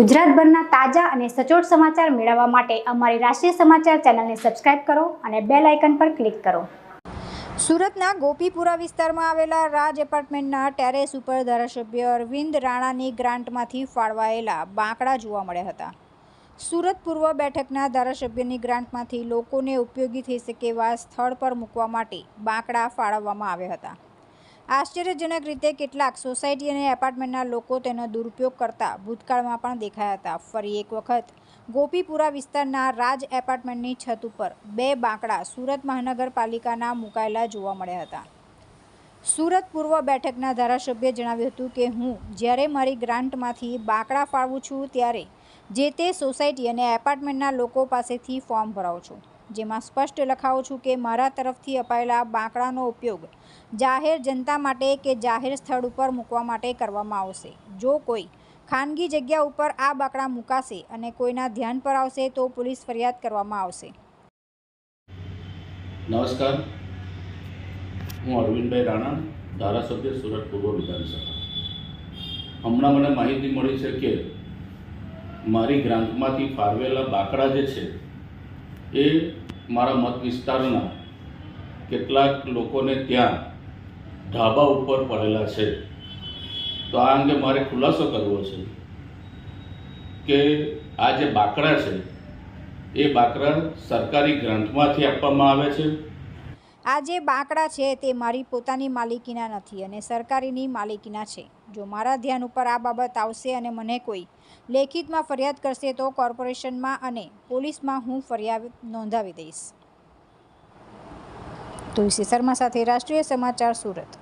ગુજરાતભરના તાજા અને સચોટ સમાચાર મેળવવા માટે અમારી રાષ્ટ્રીય સમાચાર ચેનલને સબસ્ક્રાઇબ કરો અને બેલ આઇકન પર ક્લિક કરો. સુરતના ગોપીપુરા વિસ્તારમાં આવેલા રાજ એપાર્ટમેન્ટના ટેરેસ ઉપર ધારાસભ્ય અરવિંદ રાણાની ગ્રાન્ટમાંથી ફાળવાયેલા બાંકડા જોવા મળ્યા હતા. સુરત પૂર્વ બેઠકના ધારાસભ્યની ગ્રાન્ટમાંથી લોકોને ઉપયોગી થઈ શકે એવા સ્થળ પર મૂકવા માટે બાંકડા ફાળવવામાં આવ્યા હતા. આશ્ચર્યજનક રીતે કેટલાક સોસાયટી અને એપાર્ટમેન્ટના લોકો તેનો દુરુપયોગ કરતા ભૂતકાળમાં પણ દેખાયા હતા. ફરી એક વખત ગોપીપુરા વિસ્તારના રાજ એપાર્ટમેન્ટની છત ઉપર બે બાંકડા સુરત મહાનગરપાલિકાના મુકાયેલા જોવા મળ્યા હતા. સુરત પૂર્વ બેઠકના ધારાસભ્યે જણાવ્યું હતું કે, હું જ્યારે મારી ગ્રાન્ટમાંથી બાંકડા ફાળવું છું ત્યારે જે તે સોસાયટી અને એપાર્ટમેન્ટના લોકો પાસેથી ફોર્મ ભરાવું છું. જેમાં સ્પષ્ટ લખાવું છું કે મારા તરફથી અપાયેલા બાંકડાનો ઉપયોગ જાહેર જનતા માટે કે જાહેર સ્થળ ઉપર મૂકવા માટે કરવામાં આવશે. જો કોઈ ખાનગી જગ્યા ઉપર આ બાંકડા મૂકાશે અને કોઈના ધ્યાન પર આવશે તો પોલીસ ફરિયાદ કરવામાં આવશે. નમસ્કાર. હું અરવિંદભાઈ રાણા, ધારાસભ્ય સુરત પૂર્વ વિધાનસભા. હમણાં મને માહિતી મળી છે કે મારી ગ્રાન્ટમાંથી ફાળવેલા બાંકડા જે છે એ મારા મત વિસ્તારના કેટલાક લોકોને ત્યાં ઢાબા ઉપર પડેલા છે. તો આ અંગે મારે ખુલાસો કરવો છે કે આ જે બાકડા છે, એ બાકડા સરકારી ગ્રાન્ટમાંથી આપવામાં આવે છે? આ જે બાંકડા છે તે મારી પોતાની માલિકીના નથી અને સરકારીની માલિકીના છે. જો મારા ધ્યાન ઉપર આ બાબત આવશે અને મને કોઈ લેખિતમાં ફરિયાદ કરશે તો કોર્પોરેશનમાં અને પોલીસમાં હું ફરિયાદ નોંધાવી દઈશ. તુલસી શર્મા સાથે રાષ્ટ્રીય સમાચાર સુરત.